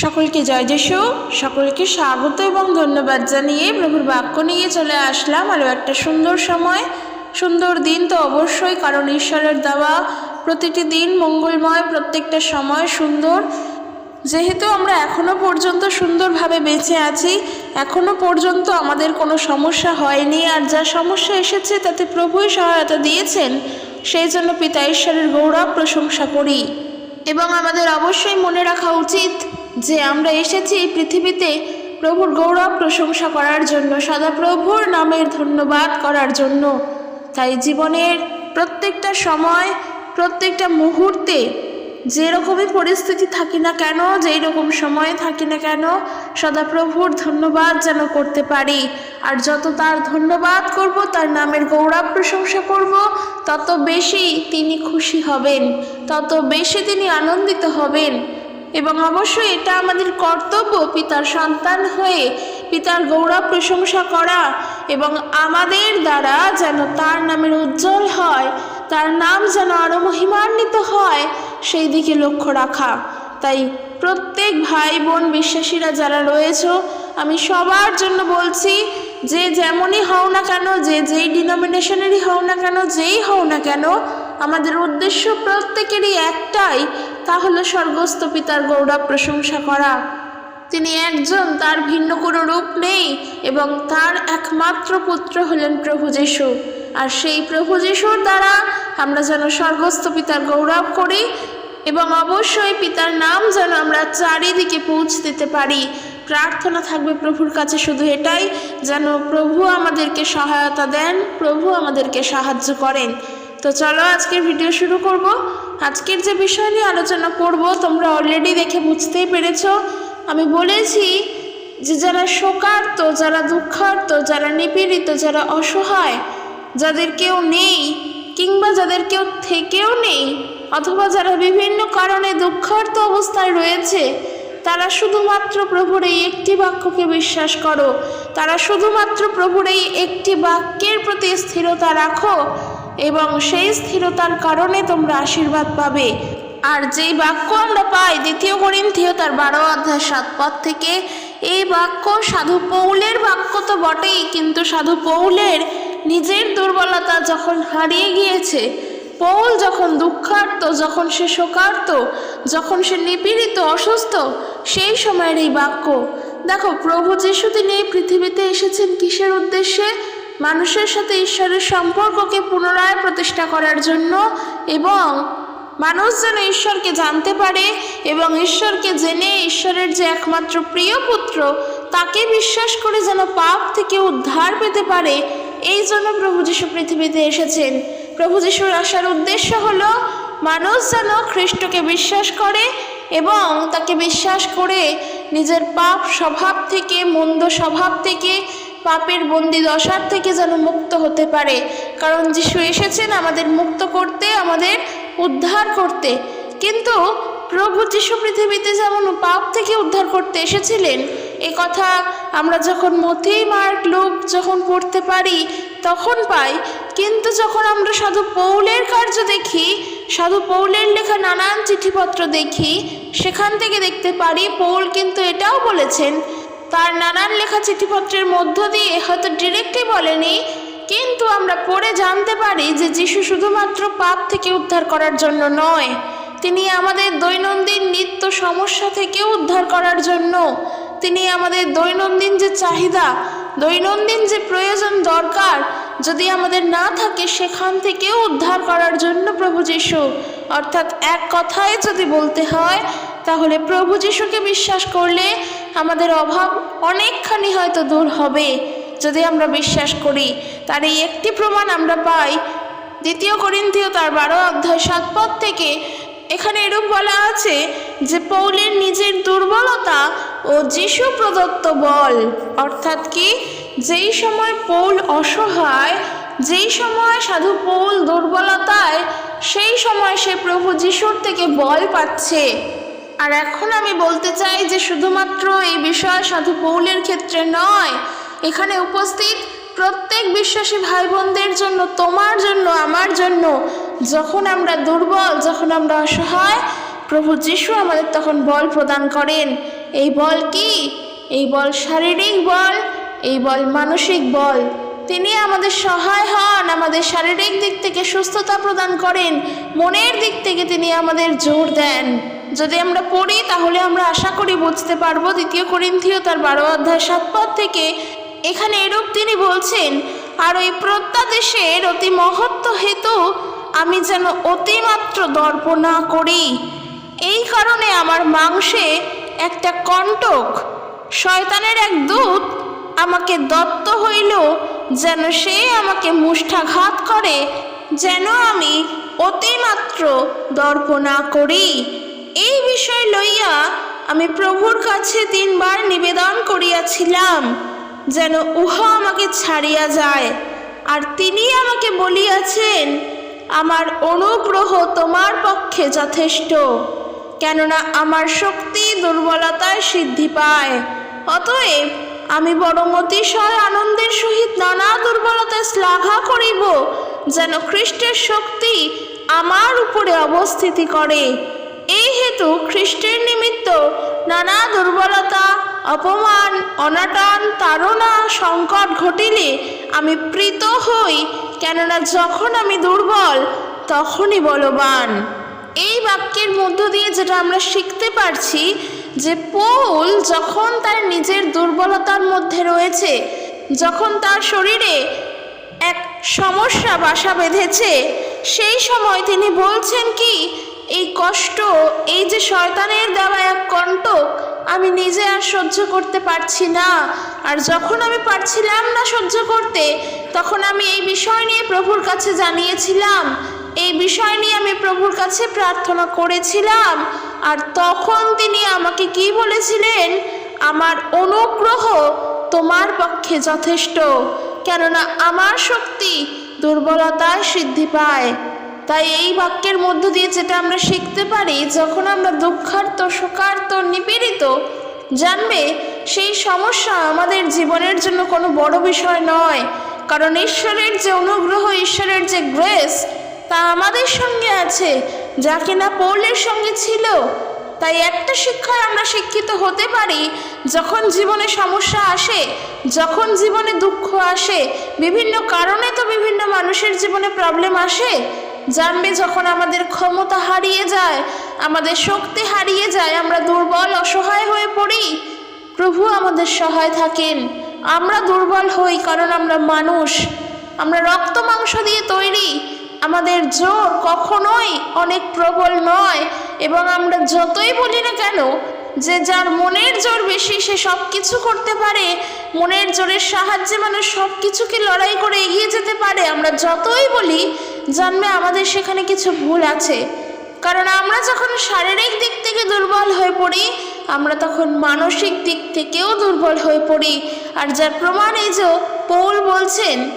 সকলকে জয় যিশু, সকলকে স্বাগত এবং ধন্যবাদ জানিয়ে প্রভুর বাক্য নিয়ে চলে আসলাম আরও একটা সুন্দর সময়। সুন্দর দিন তো অবশ্যই, কারণ ঈশ্বরের দেওয়া প্রতিটি দিন মঙ্গলময়, প্রত্যেকটা সময় সুন্দর। যেহেতু আমরা এখনও পর্যন্ত সুন্দরভাবে বেঁচে আছি এখনও পর্যন্ত আমাদের কোনো সমস্যা হয়নি, আর যা সমস্যা এসেছে তাতে প্রভুই সহায়তা দিয়েছেন, সেই জন্য পিতা ঈশ্বরের গৌরব প্রশংসা করি। এবং আমাদের অবশ্যই মনে রাখা উচিত যে আমরা এসেছি এই পৃথিবীতে প্রভুর গৌরব প্রশংসা করার জন্য সদা প্রভুর নামের ধন্যবাদ করার জন্য। তাই জীবনের প্রত্যেকটা সময়, প্রত্যেকটা মুহূর্তে যেরকমই পরিস্থিতি থাকি না কেন যেই রকম সময়ে থাকি না কেন, সদাপ্রভুর ধন্যবাদ যেন করতে পারি। আর যত তার ধন্যবাদ করব, তার নামের গৌরব প্রশংসা করব, তত বেশি তিনি খুশি হবেন, তত বেশি তিনি আনন্দিত হবেন। এবং অবশ্যই এটা আমাদের কর্তব্য, পিতার সন্তান হয়ে পিতার গৌরব প্রশংসা করা এবং আমাদের দ্বারা যেন তার নামের উজ্জ্বল হয়, তার নাম যেন আরও মহিমান্বিত হয়, সেই দিকে লক্ষ্য রাখা। তাই প্রত্যেক ভাই বোন বিশ্বাসীরা যারা রয়েছ, আমি সবার জন্য বলছি, যে যেমনই হও না কেন, যে যেই ডিনোমিনেশনেরই হও না কেন, যেই হও না কেন আমাদের উদ্দেশ্য প্রত্যেকেরই একটাই, তা হলো স্বর্গস্থ পিতার গৌরব প্রশংসা করা। তিনি একজন, তার ভিন্ন কোনো রূপ নেই এবং তার একমাত্র পুত্র হলেন প্রভু যিশু। আর সেই প্রভু যিশুর দ্বারা আমরা যেন স্বর্গস্থ পিতার গৌরব করি এবং অবশ্যই পিতার নাম যেন আমরা চারিদিকে পৌঁছে দিতে পারি। প্রার্থনা থাকবে প্রভুর কাছে শুধু এটাই, যেন প্রভু আমাদেরকে সহায়তা দেন, প্রভু আমাদেরকে সাহায্য করেন। তো চলো আজকের ভিডিও শুরু করব। আজকের যে বিষয় নিয়ে আলোচনা করব, তোমরা অলরেডি দেখে বুঝতেই পেরেছ। আমি বলেছি যে যারা শোকার্ত, যারা দুঃখার্ত, যারা নিপীড়িত, যারা অসহায়, যাদের কেউ নেই কিংবা যাদের কেউ থেকেও নেই, অথবা যারা বিভিন্ন কারণে দুঃখার্ত অবস্থায় রয়েছে, তারা শুধুমাত্র প্রভুর এই একটি বাক্যকে বিশ্বাস করো। তারা শুধুমাত্র প্রভুর এই একটি বাক্যের প্রতি স্থিরতা রাখো। এবং সেই স্থিরতার কারণে তোমরা আশীর্বাদ পাবে। আর যেই বাক্য আমরা পাই, দ্বিতীয় করিন্থিয় তার বারো অধ্যায় সাত পদ থেকে, এই বাক্য সাধু পৌলের বাক্য তো বটেই, কিন্তু সাধু পৌলের নিজের দুর্বলতা যখন হারিয়ে গিয়েছে, পৌল যখন দুঃখার্ত, যখন সে শোকার্ত, যখন সে নিপীড়িত, অসুস্থ, সেই সময়ের এই বাক্য। দেখো, প্রভু যিশু তিনি এই পৃথিবীতে এসেছেন কিসের উদ্দেশ্যে? মানুষের সাথে ঈশ্বরের সম্পর্ককে পুনরায় প্রতিষ্ঠা করার জন্য এবং মানুষ যেন ঈশ্বরকে জানতে পারে এবং ঈশ্বরকে জেনে ঈশ্বরের যে একমাত্র প্রিয় পুত্র, তাকে বিশ্বাস করে যেন পাপ থেকে উদ্ধার পেতে পারে। এই জন্য প্রভু যিশু পৃথিবীতে এসেছেন। প্রভু যিশুর আসার উদ্দেশ্য হল মানুষ যেন খ্রিস্টকে বিশ্বাস করে এবং তাকে বিশ্বাস করে নিজের পাপ স্বভাব থেকে, মন্দ স্বভাব থেকে পাপের বন্দি দশার থেকে যেন মুক্ত হতে পারে। কারণ যিশু এসেছেন আমাদের মুক্ত করতে, আমাদের উদ্ধার করতে। কিন্তু প্রভু যিশু পৃথিবীতে যেমন পাপ থেকে উদ্ধার করতে এসেছিলেন, এ কথা আমরা যখন মথি মার্ক, লোক যখন পড়তে পারি, তখন পাই। কিন্তু যখন আমরা সাধু পৌলের কার্য দেখি, সাধু পৌলের লেখা নানান চিঠিপত্র দেখি, সেখান থেকে দেখতে পারি, পৌল কিন্তু এটাও বলেছেন তার নানান লেখা চিঠিপত্রের মধ্য দিয়ে হয়তো ডিরেক্টলি বলেনি, কিন্তু আমরা পড়ে জানতে পারি যে যিশু শুধুমাত্র পাপ থেকে উদ্ধার করার জন্য নয়, তিনি আমাদের দৈনন্দিন নিত্য সমস্যা থেকেও উদ্ধার করার জন্য, তিনি আমাদের দৈনন্দিন যে চাহিদা, দৈনন্দিন যে প্রয়োজন দরকার, যদি আমাদের না থাকে সেখান থেকেও উদ্ধার করার জন্য প্রভু যিশু। অর্থাৎ এক কথায় যদি বলতে হয়, তাহলে প্রভু যিশুকে বিশ্বাস করলে আমাদের অভাব অনেকখানি হয়তো দূর হবে। যদি আমরা বিশ্বাস করি, তার এই একটি প্রমাণ আমরা পাই। দ্বিতীয় করিন্থীয় তার বারো অধ্যায় সাত পদ থেকে এখানে এরূপ বলা আছে যে, পৌলের নিজের দুর্বলতা ও যিশু প্রদত্ত বল। অর্থাৎ কি? যেই সময় পৌল অসহায়, যেই সময় সাধু পৌল দুর্বলতায়, সেই সময় সে প্রভু যিশুর থেকে বল পাচ্ছে। আর এখন আমি বলতে চাই যে শুধুমাত্র এই বিষয় সাধু পৌলের ক্ষেত্রে নয়, এখানে উপস্থিত প্রত্যেক বিশ্বাসী ভাই বোনদের জন্য, তোমার জন্য, আমার জন্য, যখন আমরা দুর্বল, যখন আমরা অসহায়, প্রভু যিশু আমাদের তখন বল প্রদান করেন। এই বল কি? এই বল শারীরিক বল, এই বল মানসিক বল। তিনি আমাদের সহায় হন, আমাদের শারীরিক দিক থেকে সুস্থতা প্রদান করেন, মনের দিক থেকে তিনি আমাদের জোর দেন। যদি আমরা পড়ি, তাহলে আমরা আশা করি বুঝতে পারব দ্বিতীয় করিন্থীয় তার বারো অধ্যায় সাত পদ থেকে এখানে এরূপ তিনি বলছেন, আর ওই প্রত্যাদেশের অতি মহত্ব হেতু আমি যেন অতিমাত্র দর্প না করি। এই কারণে আমার মাংসে একটা কণ্টক, শয়তানের এক দূত আমাকে দত্ত হইল, যেন সে আমাকে মুষ্ঠাঘাত করে, যেন আমি অতিমাত্র দর্প না করি। এই বিষয় লইয়া আমি প্রভুর কাছে তিনবার নিবেদন করিয়াছিলাম, যেন উহা আমাকে ছাড়িয়া যায়। আর তিনি আমাকে বলিয়াছেন, আমার অনুগ্রহ তোমার পক্ষে যথেষ্ট, কেননা আমার শক্তি দুর্বলতায় সিদ্ধি পায়। অতএব আমি বরং অতিশয় আনন্দের সহিত নানা দুর্বলতায় শ্লাঘা করিব, যেন খ্রিস্টের শক্তি আমার উপরে অবস্থিতি করে। এই হেতু খ্রিস্টের নিমিত্ত নানা দুর্বলতা, অপমান, অনাটন, তাড়না, সংকট ঘটিলে আমি প্রীত হই, কেননা যখন আমি দুর্বল, তখনই বলবান। এই বাক্যের মধ্য দিয়ে যেটা আমরা শিখতে পারছি যে পৌল যখন তার নিজের দুর্বলতার মধ্যে রয়েছে, যখন তার শরীরে এক সমস্যা বাসা বেঁধেছে, সেই সময় তিনি বলছেন কি এই কষ্ট, এই যে শয়তানের দেওয়া এক কণ্টক, আমি নিজে আর সহ্য করতে পারছি না। আর যখন আমি পারছিলাম না সহ্য করতে, তখন আমি এই বিষয় নিয়ে প্রভুর কাছে জানিয়েছিলাম। এই বিষয় নিয়ে আমি প্রভুর কাছে প্রার্থনা করেছিলাম। আর তখন তিনি আমাকে কি বলেছিলেন? আমার অনুগ্রহ তোমার পক্ষে যথেষ্ট, কেননা আমার শক্তি দুর্বলতায় সিদ্ধি পায়। তাই এই বাক্যের মধ্য দিয়ে যেটা আমরা শিখতে পারি, যখন আমরা দুঃখার্ত, সুখার্ত, নিপীড়িত, জানবে সেই সমস্যা আমাদের জীবনের জন্য কোনো বড় বিষয় নয়। কারণ ঈশ্বরের যে অনুগ্রহ, ঈশ্বরের যে গ্রেস তা আমাদের সঙ্গে আছে, যা কিনা পৌলের সঙ্গে ছিল। তাই একটা শিক্ষায় আমরা শিক্ষিত হতে পারি, যখন জীবনে সমস্যা আসে, যখন জীবনে দুঃখ আসে, বিভিন্ন কারণে তো বিভিন্ন মানুষের জীবনে প্রবলেম আসে জানবে যখন আমাদের ক্ষমতা হারিয়ে যায়, আমাদের শক্তি হারিয়ে যায়, আমরা দুর্বল, অসহায় হয়ে পড়ি। প্রভু আমাদের সহায় থাকেন। আমরা দুর্বল হই কারণ আমরা মানুষ। আমরা রক্ত মাংস দিয়ে তৈরি। আমাদের জোর কখনোই অনেক প্রবল নয় এবং আমরা যতই বলি না কেন যে যার মনের জোর বেশি সে সব কিছু করতে পারে। মনের জোরের সাহায্যে মানুষ সব কিছুকে লড়াই করে এগিয়ে যেতে পারে। আমরা যতই বলি জানবে আমাদের সেখানে কিছু ভুল আছে। কারণ আমরা যখন শারীরিক দিক থেকে দুর্বল হয়ে পড়ি, আমরা তখন মানসিক দিক থেকেও দুর্বল হয়ে পড়ি। আর যার প্রমাণ এই যে পৌল বলছেন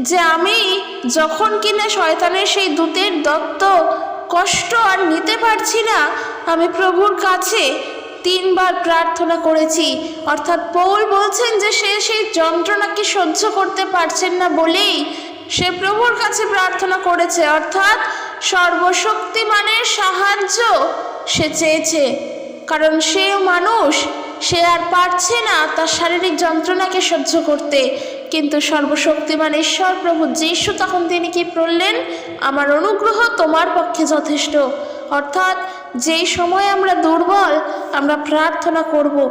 যে, আমি যখন কিনা শয়তানের সেই দূতের দত্ত, কষ্ট আর নিতে পারছি না, আমি প্রভুর কাছে তিনবার প্রার্থনা করেছি। অর্থাৎ পৌল বলছেন যে সে সেই যন্ত্রণাকে সহ্য করতে পারছেন না বলেই সে প্রভুর কাছে প্রার্থনা করেছে। অর্থাৎ সর্বশক্তিমানের সাহায্য সে চেয়েছে। কারণ সেও মানুষ, সে আর পারছে না তার শারীরিক যন্ত্রণাকে সহ্য করতে। কিন্তু সর্বশক্তিমান ঈশ্বর প্রভু যিশু তখন তিনি কি বললেন আমার অনুগ্রহ তোমার পক্ষে যথেষ্ট। অর্থাৎ যেই সময় আমরা দুর্বল, আমরা প্রার্থনা করব।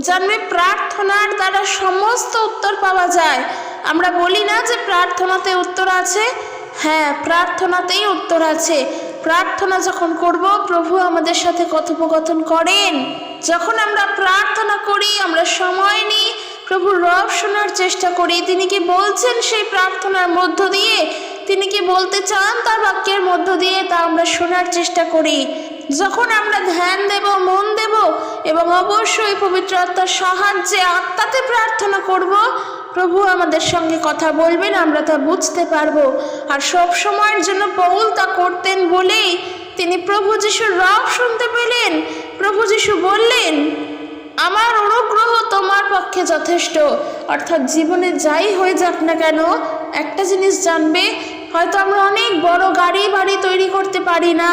জানবে, প্রার্থনার দ্বারা সমস্ত উত্তর পাওয়া যায়। আমরা বলি না যে প্রার্থনাতে উত্তর আছে। হ্যাঁ প্রার্থনাতেই উত্তর আছে। প্রার্থনা যখন করব, প্রভু আমাদের সাথে কথোপকথন করেন। যখন আমরা প্রার্থনা করি, আমরা সময় নিই, প্রভুর রব শোনার চেষ্টা করি। তিনি কি বলছেন সেই প্রার্থনার মধ্য দিয়ে? তিনি কি বলতে চান? তার বাক্যের মধ্য দিয়ে তা আমরা শোনার চেষ্টা করি। যখন আমরা ধ্যান দেব, মন দেব এবং অবশ্যই পবিত্র আত্মার সাহায্যে আত্মাতে প্রার্থনা করব, প্রভু আমাদের সঙ্গে কথা বলবেন, আমরা তা বুঝতে পারব। আর সব সময়ের জন্য পৌল তা করতেন বলেই তিনি প্রভু যিশুর রব শুনতে পেলেন। প্রভু যিশু বললেন, আমার অনুগ্রহ তোমার পক্ষে যথেষ্ট। অর্থাৎ জীবনে যাই হয়ে যাক না কেন, একটা জিনিস জানবে হয়তো আমরা অনেক বড় গাড়ি বাড়ি তৈরি করতে পারি না।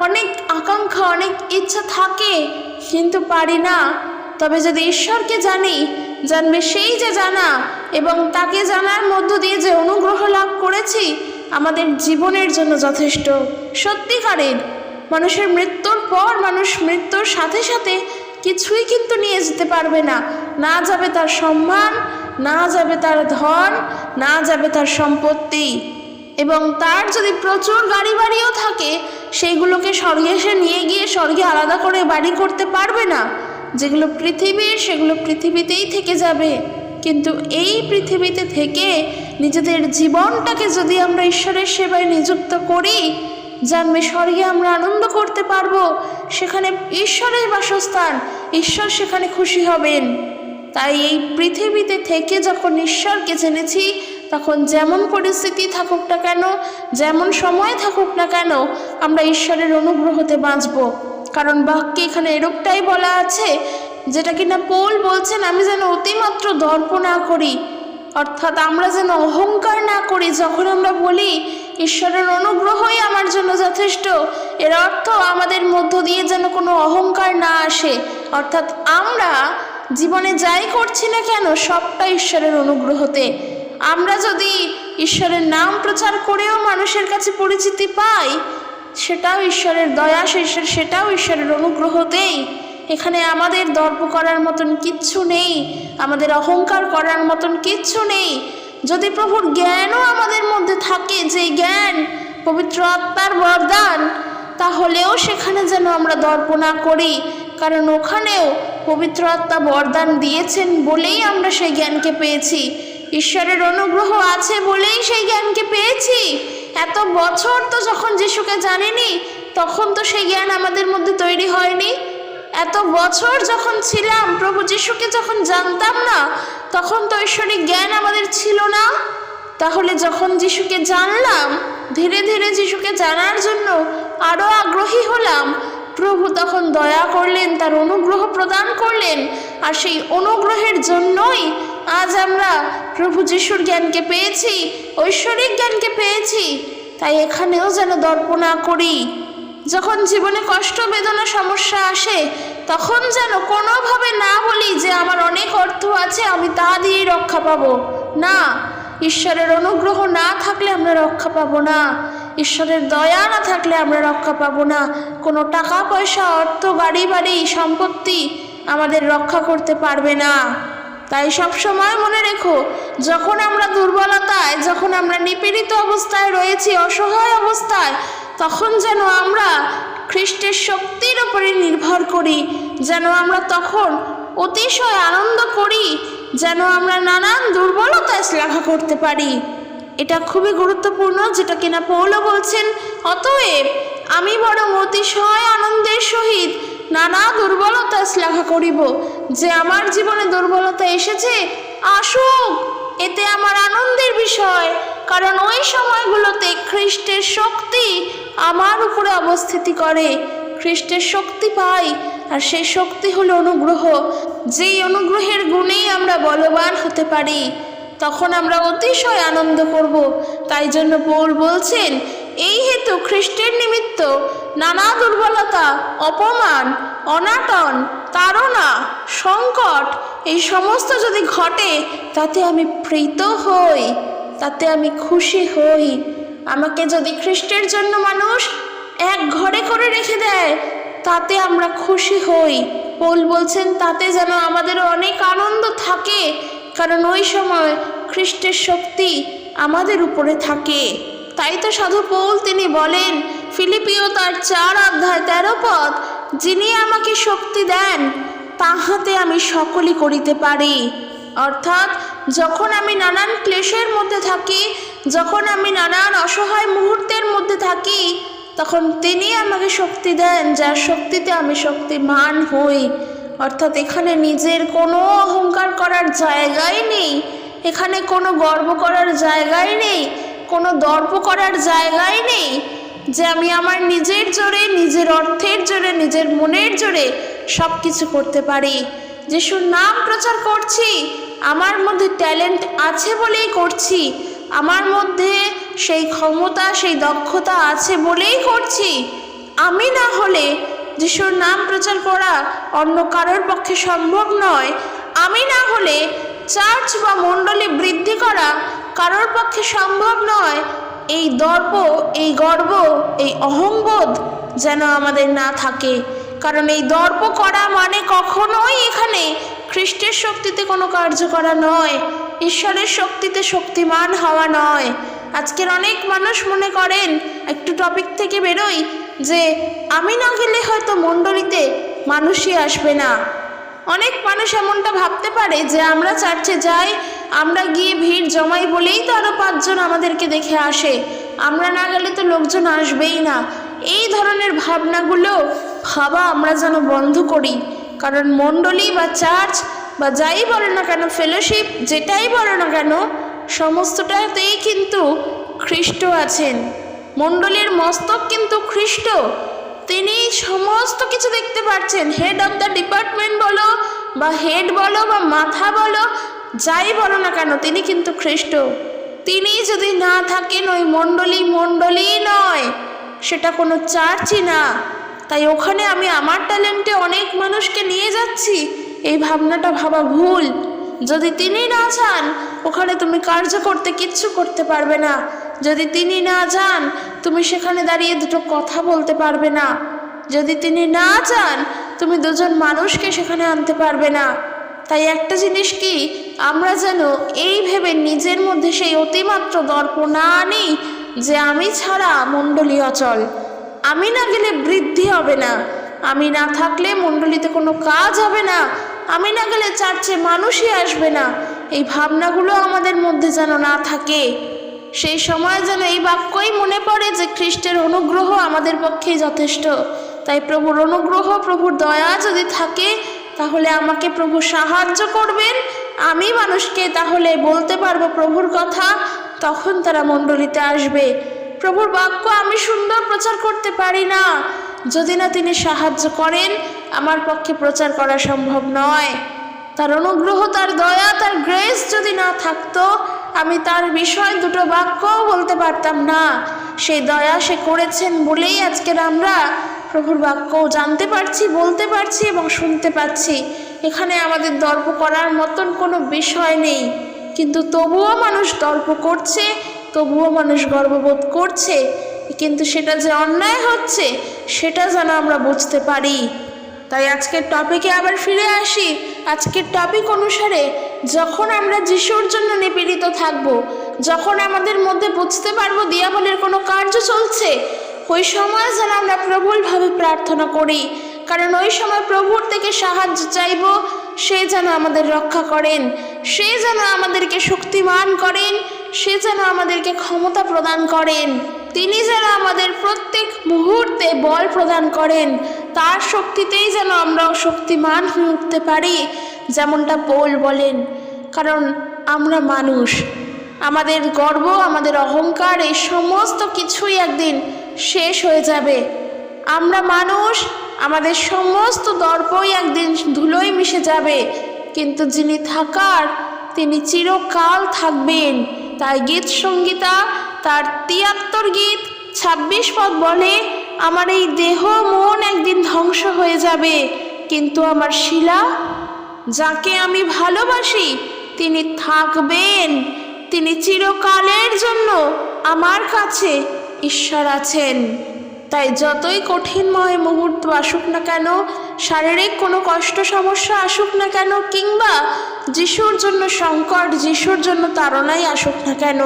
অনেক আকাঙ্ক্ষা, অনেক ইচ্ছা থাকে, কিন্তু পারি না। তবে যদি ঈশ্বরকে জানি, জানবে সেই যে জানা এবং তাকে জানার মধ্য দিয়ে যে অনুগ্রহ লাভ করেছি, আমাদের জীবনের জন্য যথেষ্ট। সত্যিকারের, মানুষের মৃত্যুর পর মানুষ মৃত্যুর সাথে সাথে কিছুই কিন্তু নিয়ে যেতে পারবে না। না যাবে তার সম্মান, না যাবে তার ধন, না যাবে তার সম্পত্তি। এবং তার যদি প্রচুর গাড়ি বাড়িও থাকে, সেইগুলোকে স্বর্গে সে নিয়ে গিয়ে স্বর্গে আলাদা করে বাড়ি করতে পারবে না। যেগুলো পৃথিবীর সেগুলো পৃথিবীতেই থেকে যাবে। কিন্তু এই পৃথিবীতে থেকে নিজেদের জীবনটাকে যদি আমরা ঈশ্বরের সেবায় নিযুক্ত করি, জানবে স্বর্গে আমরা আনন্দ করতে পারব। সেখানে ঈশ্বরের বাসস্থান, ঈশ্বর সেখানে খুশি হবেন। তাই এই পৃথিবীতে থেকে যখন ঈশ্বরকে জেনেছি তখন যেমন পরিস্থিতি থাকুক না কেন, যেমন সময় থাকুক না কেন, আমরা ঈশ্বরের অনুগ্রহতে বাঁচব। কারণ বাক্যে এখানে এরূপটাই বলা আছে, যেটা কিনা পোল বলছেন, আমি যেন অতিমাত্র দর্প না করি, অর্থাৎ আমরা যেন অহংকার না করি, যখন আমরা বলি, ঈশ্বরের অনুগ্রহই আমার জন্য যথেষ্ট, এর অর্থ আমাদের মধ্য দিয়ে যেন কোনো অহংকার না আসে। অর্থাৎ আমরা জীবনে যাই করছি না কেন, সবটা ঈশ্বরের অনুগ্রহতে। আমরা যদি ঈশ্বরের নাম প্রচার করেও মানুষের কাছে পরিচিতি পাই, সেটাও ঈশ্বরের দয়া, সে- সেটাও ঈশ্বরের অনুগ্রহতেই এখানে আমাদের দর্প করার মতন কিচ্ছু নেই, আমাদের অহংকার করার মতন কিচ্ছু নেই। যদি প্রভুর জ্ঞানও আমাদের মধ্যে থাকে যে জ্ঞান, পবিত্র আত্মার বরদান, তাহলেও সেখানে যেন আমরা দর্প না করি। কারণ ওখানেও পবিত্র আত্মা বরদান দিয়েছেন বলেই আমরা সেই জ্ঞানকে পেয়েছি। ঈশ্বরের অনুগ্রহ আছে বলেই সেই জ্ঞানকে পেয়েছি। এত বছর তো যখন যিশুকে জানিনি, তখন তো সেই জ্ঞান আমাদের মধ্যে তৈরি হয়নি। এত বছর যখন ছিলাম, প্রভু যিশুকে যখন জানতাম না, তখন তো ঐশ্বরিক জ্ঞান আমাদের ছিল না। তাহলে যখন যিশুকে জানলাম, ধীরে ধীরে যিশুকে জানার জন্য আরও আগ্রহী হলাম। প্রভু তখন দয়া করলেন, তার অনুগ্রহ প্রদান করলেন, আর সেই অনুগ্রহের জন্যই আজ আমরা প্রভু যিশুর জ্ঞানকে পেয়েছি, ঐশ্বরিক জ্ঞানকে পেয়েছি, তাই এখানেও যেন দর্প না করি। যখন জীবনে কষ্ট, বেদনা, সমস্যা আসে, তখন যেন কোনোভাবে না বলি যে আমার অনেক অর্থ আছে, আমি তা দিয়েই রক্ষা পাবো। না, ঈশ্বরের অনুগ্রহ না থাকলে আমরা রক্ষা পাবো না। ঈশ্বরের দয়া না থাকলে আমরা রক্ষা পাবো না। কোনো টাকা, পয়সা, অর্থ গাড়ি বাড়ি, সম্পত্তি আমাদের রক্ষা করতে পারবে না। তাই সব সময় মনে রেখো, যখন আমরা দুর্বলতায়, যখন আমরা নিপীড়িত অবস্থায় রয়েছি, অসহায় অবস্থায়, তখন যেন আমরা খ্রিস্টের শক্তির উপরে নির্ভর করি, যেন আমরা তখন অতিশয় আনন্দ করি, যেন আমরা নানান দুর্বলতায় শ্লাঘা করতে পারি। এটা খুবই গুরুত্বপূর্ণ, যেটা কিনা পৌল বলছেন, অতএব আমি বরং অতিশয় আনন্দের সহিত নানা দুর্বলতা শ্লাঘা করিব, যে আমার জীবনে দুর্বলতা এসেছে, আসুক, এতে আমার আনন্দের বিষয়, কারণ ওই সময়গুলোতে খ্রিস্টের শক্তি আমার উপরে অবস্থিতি করে। খ্রিস্টের শক্তি পাই, আর সেই শক্তি হলো অনুগ্রহ, যেই অনুগ্রহের গুণেই আমরা বলবান হতে পারি। তখন আমরা অতিশয় আনন্দ করব। তাই জন্য পৌল বলছেন এই হেতু খ্রিস্টের নিমিত্ত নানা দুর্বলতা, অপমান, অনাটন, তাড়না, সংকট এই সমস্ত যদি ঘটে, তাতে আমি প্রীত হই, তাতে আমি খুশি হই। আমাকে যদি খ্রিস্টের জন্য মানুষ এক ঘরে করে রেখে দেয়, তাতে আমরা খুশি হই। পোল বলছেন, তাতে যেন আমাদের অনেক আনন্দ থাকে, কারণ ওই সময় খ্রিস্টের শক্তি আমাদের উপরে থাকে। তাই তো সাধু পৌল তিনি বলেন ফিলিপিও তার চার অধ্যায় তেরো পদ, যিনি আমাকে শক্তি দেন, তাহাতে আমি সকলই করিতে পারি। অর্থাৎ, যখন আমি নানান ক্লেশের মধ্যে থাকি, যখন আমি নানান অসহায় মুহূর্তের মধ্যে থাকি, তখন তিনি আমাকে শক্তি দেন, যার শক্তিতে আমি শক্তিমান হই। অর্থাৎ, এখানে নিজের কোনো অহংকার করার জায়গাই নেই, এখানে কোনো গর্ব করার জায়গাই নেই কোনো দর্প করার জায়গাই নেই যে আমি আমার নিজের জোরে, নিজের অর্থের জোরে, নিজের মনের জোরে সব কিছু করতে পারি। যিশুর নাম প্রচার করছি, আমার মধ্যে ট্যালেন্ট আছে বলেই করছি, আমার মধ্যে সেই ক্ষমতা, সেই দক্ষতা আছে বলেই করছি। আমি না হলে যিশুর নাম প্রচার করা অন্য কারোর পক্ষে সম্ভব নয়। আমি না হলে চার্চ বা মণ্ডলী বৃদ্ধি করা কারোর পক্ষে সম্ভব নয়। এই দর্প, এই গর্ব, এই অহংবোধ যেন আমাদের না থাকে। কারণ এই দর্প করা মানে কখনোই এখানে খ্রিস্টের শক্তিতে কোনো কার্য করা নয়। ঈশ্বরের শক্তিতে শক্তিমান হওয়া নয়। আজকের অনেক মানুষ মনে করেন, একটু টপিক থেকে বেরোই, যে আমি না গেলে হয়তো মণ্ডলীতে মানুষই আসবে না। অনেক মানুষ এমনটা ভাবতে পারে যে আমরা চার্চে যাই আমরা গিয়ে ভিড় জমাই বলেই তো আরও পাঁচজন আমাদেরকে দেখে আসে। আমরা না গেলে তো লোকজন আসবেই না। এই ধরনের ভাবনাগুলো ভাবা আমরা যেন বন্ধ করি। কারণ মণ্ডলী বা চার্চ বা যাই বলো না কেন, ফেলোশিপ যেটাই বলো না কেন সমস্তটাতেই কিন্তু খ্রিস্ট আছেন। মণ্ডলীর মস্তক কিন্তু খ্রিস্ট তিনি সমস্ত কিছু দেখতে পাচ্ছেন। হেড অফ দ্য ডিপার্টমেন্ট বলো বা হেড বলো বা মাথা বলো, যাই বলো না কেন, তিনি কিন্তু খ্রিস্ট। তিনি যদি না থাকেন, ওই মণ্ডলী মণ্ডলী নয়। সেটা কোনো চার্চই না। তাই ওখানে আমি আমার ট্যালেন্টে অনেক মানুষকে নিয়ে যাচ্ছি। এই ভাবনাটা ভাবা ভুল। যদি তিনি না চান, ওখানে তুমি কার্য করতে কিচ্ছু করতে পারবে না। যদি তিনি না যান তুমি সেখানে দাঁড়িয়ে দুটো কথা বলতে পারবে না। যদি তিনি না চান তুমি দুজন মানুষকে সেখানে আনতে পারবে না। তাই একটা জিনিস কি, আমরা যেন এই ভেবে নিজের মধ্যে সেই অতিমাত্র দর্প না আনি যে আমি ছাড়া মণ্ডলী অচল। আমি না গেলে বৃদ্ধি হবে না। আমি না থাকলে মণ্ডলীতে কোনো কাজ হবে না। আমি না গেলে চার্চে মানুষই আসবে না। এই ভাবনাগুলো আমাদের মধ্যে যেন না থাকে। সেই সময় যেন এই বাক্যই মনে পড়ে যে খ্রিস্টের অনুগ্রহ আমাদের পক্ষেই যথেষ্ট। তাই প্রভুর অনুগ্রহ, প্রভুর দয়া যদি থাকে, তাহলে আমাকে প্রভু সাহায্য করবেন। আমি মানুষকে তাহলে বলতে পারব প্রভুর কথা, তখন তারা মণ্ডলীতে আসবে। প্রভুর বাক্য আমি সুন্দর প্রচার করতে পারি না। যদি না তিনি সাহায্য করেন, আমার পক্ষে প্রচার করা সম্ভব নয়। তার অনুগ্রহ, তার দয়া, তার গ্রেস যদি না থাকতো, আমি তার বিষয় দুটো বাক্যও বলতে পারতাম না। সেই দয়া সে করেছেন বলেই আজকের আমরা প্রভুর বাক্য জানতে পারছি, বলতে পারছি এবং শুনতে পাচ্ছি। এখানে আমাদের দর্প করার মতন কোনো বিষয় নেই। কিন্তু তবুও মানুষ দর্প করছে, তবুও মানুষ গর্ববোধ করছে। কিন্তু সেটা যে অন্যায় হচ্ছে, সেটা যেন আমরা বুঝতে পারি। তাই আজকের টপিকে আবার ফিরে আসি। আজকের টপিক অনুসারে যখন আমরা যিশুর জন্য নিপীড়িত থাকব, যখন আমাদের মধ্যে বুঝতে পারব দিয়াবলের কোনো কার্য চলছে ওই সময় যেন আমরা প্রবলভাবে প্রার্থনা করি, কারণ ওই সময় প্রভুর থেকে সাহায্য চাইব, সে যেন আমাদের রক্ষা করেন, সে যেন আমাদেরকে শক্তিমান করেন, সে যেন আমাদেরকে ক্ষমতা প্রদান করেন। তিনি যেন আমাদের প্রত্যেক মুহূর্তে বল প্রদান করেন, তার শক্তিতেই যেন আমরা শক্তিমান হয়ে উঠতে পারি, যেমনটা পৌল বলেন, কারণ আমরা মানুষ। আমাদের গর্ব, আমাদের অহংকার, এই সমস্ত কিছুই একদিন শেষ হয়ে যাবে। আমরা মানুষ, আমাদের সমস্ত দর্পই একদিন ধুলোয় মিশে যাবে। কিন্তু যিনি থাকার, তিনি চিরকাল থাকবেন। তাই গীত সঙ্গীতা, তার তিয়াত্তর গীত, ছাব্বিশ পদ বলে আমার এই দেহ মন একদিন ধ্বংস হয়ে যাবে। কিন্তু আমার শিলা, যাকে আমি ভালোবাসি, তিনি থাকবেন। তিনি চিরকালের জন্য আমার কাছে। ঈশ্বর আছেন। তাই যতই কঠিনময় মুহূর্ত আসুক না কেন, শারীরিক কোনো কষ্ট সমস্যা আসুক না কেন, কিংবা যিশুর জন্য সংকট, যিশুর জন্য তাড়নাই আসুক না কেন,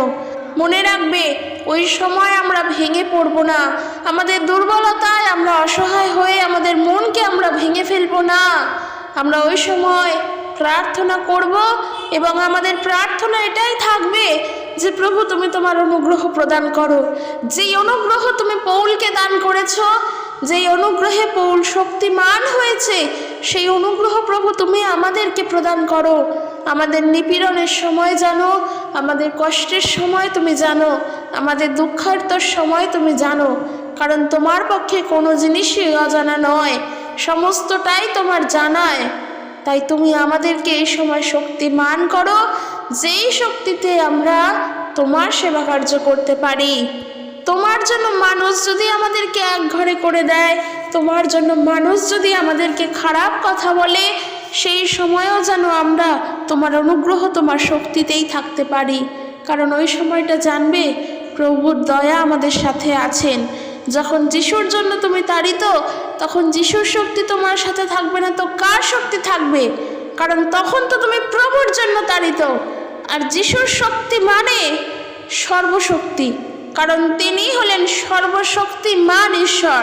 মনে রাখবে, ওই সময় আমরা ভেঙে পড়ব না। আমাদের দুর্বলতায় আমরা অসহায় হয়ে আমাদের মনকে আমরা ভেঙে ফেলব না। আমরা ওই সময় প্রার্থনা করব এবং আমাদের প্রার্থনা এটাই থাকবে যে প্রভু, তুমি তোমার অনুগ্রহ প্রদান করো। যেই অনুগ্রহ তুমি পৌলকে দান করেছ, যেই অনুগ্রহে পৌল শক্তিমান হয়েছে, সেই অনুগ্রহ প্রভু তুমি আমাদেরকে প্রদান করো। আমাদের নিপীড়নের সময় জানো, আমাদের কষ্টের সময় তুমি জানো, আমাদের দুঃখার্তর সময় তুমি জানো, কারণ তোমার পক্ষে কোনো জিনিসই অজানা নয়, সমস্তটাই তোমার জানায়। তাই তুমি আমাদেরকে এই সময় শক্তিমান করো যেই শক্তিতে আমরা তোমার সেবা কার্য করতে পারি, তোমার জন্য মানুষ যদি আমাদেরকে এক ঘরে করে দেয়, তোমার জন্য মানুষ যদি আমাদেরকে খারাপ কথা বলে, সেই সময়ও যেন আমরা তোমার অনুগ্রহ, তোমার শক্তিতেই থাকতে পারি। কারণ ওই সময়টা জানবে প্রভুর দয়া আমাদের সাথে আছেন। যখন যিশুর জন্য তুমি তাড়িত, তখন যিশুর শক্তি তোমার সাথে থাকবে না, তো কার শক্তি থাকবে? কারণ তখন তো তুমি প্রভুর জন্য তাড়িত। আর যিশুর শক্তি মানে সর্বশক্তি, কারণ তিনি হলেন সর্বশক্তিমান ঈশ্বর,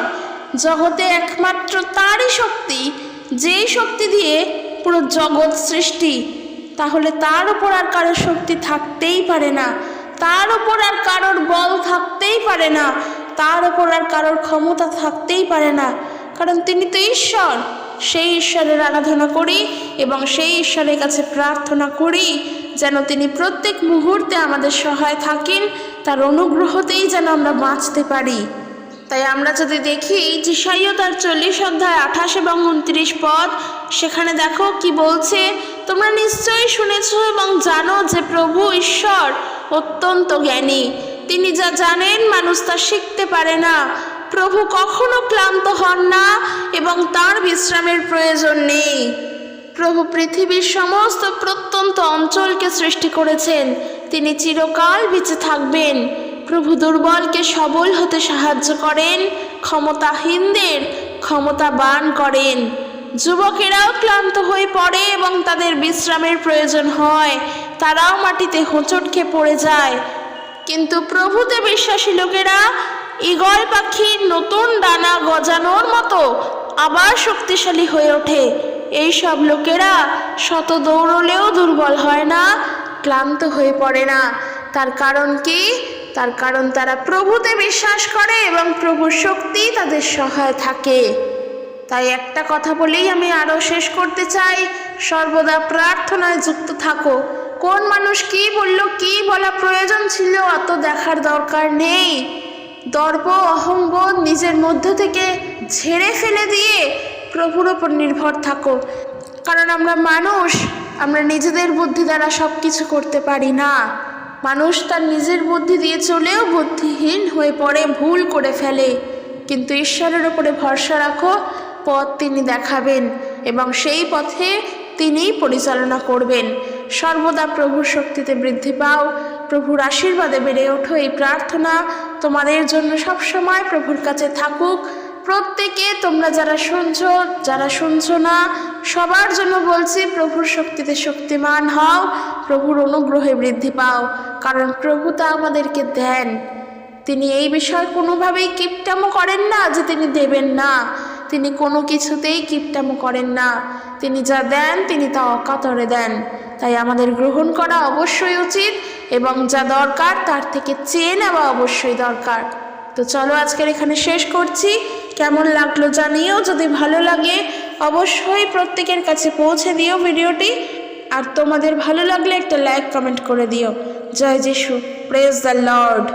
জগতে একমাত্র তারই শক্তি, যেই শক্তি দিয়ে পুরো জগৎ সৃষ্টি। তাহলে তার উপর আর কারোর শক্তি থাকতেই পারে না। তার উপর আর কারোর বল থাকতেই পারে না। তার উপর আর কারোর ক্ষমতা থাকতেই পারে না। কারণ তিনি তো ঈশ্বর। সেই ঈশ্বরের আরাধনা করি এবং সেই ঈশ্বরের কাছে প্রার্থনা করি যেন তিনি প্রত্যেক মুহূর্তে আমাদের সহায় থাকেন, তার অনুগ্রহতেই যেন আমরা বাঁচতে পারি। তাই আমরা যদি দেখি যিশাইও তার চল্লিশ অধ্যায় আঠাশ এবং উনত্রিশ পদ, সেখানে দেখো কি বলছে, তোমরা নিশ্চয়ই শুনেছ এবং জানো যে প্রভু ঈশ্বর অত্যন্ত জ্ঞানী। তিনি যা জানেন মানুষ তা শিখতে পারে না। প্রভু কখনো ক্লান্ত হন না এবং তার বিশ্রামের প্রয়োজন নেই। প্রভু পৃথিবীর সমস্ত প্রত্যন্ত অঞ্চলকে সৃষ্টি করেছেন। তিনি চিরকাল বেঁচে থাকবেন। প্রভু দুর্বলকে সবল হতে সাহায্য করেন, ক্ষমতাহীনদের ক্ষমতা বান করেন। যুবকেরাও ক্লান্ত হয়ে পড়ে এবং তাদের বিশ্রামের প্রয়োজন হয়। তারাও মাটিতে হোঁচট খেয়ে পড়ে যায়। কিন্তু প্রভুতে বিশ্বাসী লোকেরা ঈগল পাখির নতুন ডানা গজানোর মতো আবার শক্তিশালী হয়ে ওঠে। এই সব লোকেরা শত দৌড়লেও দুর্বল হয় না, ক্লান্ত হয়ে পড়ে না। তার কারণ কি? তার কারণ তারা প্রভুতে বিশ্বাস করে এবং প্রভুর শক্তি তাদের সহায় থাকে। তাই একটা কথা বলেই আমি আরও শেষ করতে চাই। সর্বদা প্রার্থনায় যুক্ত থাকো। কোন মানুষ কি বলল, কি বলা প্রয়োজন ছিল, অত দেখার দরকার নেই। দর্প, অহংবোধ নিজের মধ্য থেকে ঝেড়ে ফেলে দিয়ে প্রভুর ওপর নির্ভর থাকো। কারণ আমরা মানুষ, আমরা নিজেদের বুদ্ধি দ্বারা সব কিছু করতে পারি না। মানুষ তার নিজের বুদ্ধি দিয়ে চলেও বুদ্ধিহীন হয়ে পড়ে, ভুল করে ফেলে। কিন্তু ঈশ্বরের ওপরে ভরসা রাখো, পথ তিনি দেখাবেন এবং সেই পথে তিনিই পরিচালনা করবেন। সর্বদা প্রভুর শক্তিতে বৃদ্ধি পাও, প্রভুর আশীর্বাদে বেড়ে ওঠো এই প্রার্থনা তোমাদের জন্য সবসময় প্রভুর কাছে থাকুক। প্রত্যেকে তোমরা যারা শুনছো যারা শুনছো না, সবার জন্য বলছি প্রভুর শক্তিতে শক্তিমান হও, প্রভুর অনুগ্রহে বৃদ্ধি পাও, কারণ প্রভু তা আমাদেরকে দেন। তিনি এই বিষয়ে কোনোভাবেই কিপটামো করেন না যে তিনি দেবেন না। তিনি কোনো কিছুতেই কিপটামো করেন না। তিনি যা দেন, তিনি তা অকাতরে দেন। তাই আমাদের গ্রহণ করা অবশ্যই উচিত এবং যা দরকার তার থেকে চেয়ে নেওয়া অবশ্যই দরকার। তো চলো আজকের এখানে শেষ করছি। কেমন লাগল জানিও, যদি ভালো লাগে অবশ্যই প্রত্যেকের কাছে পৌঁছে দিও ভিডিওটি। আর তোমাদের ভালো লাগলে একটা লাইক কমেন্ট করে দিও। জয় যিশু প্রেজ দ্য লর্ড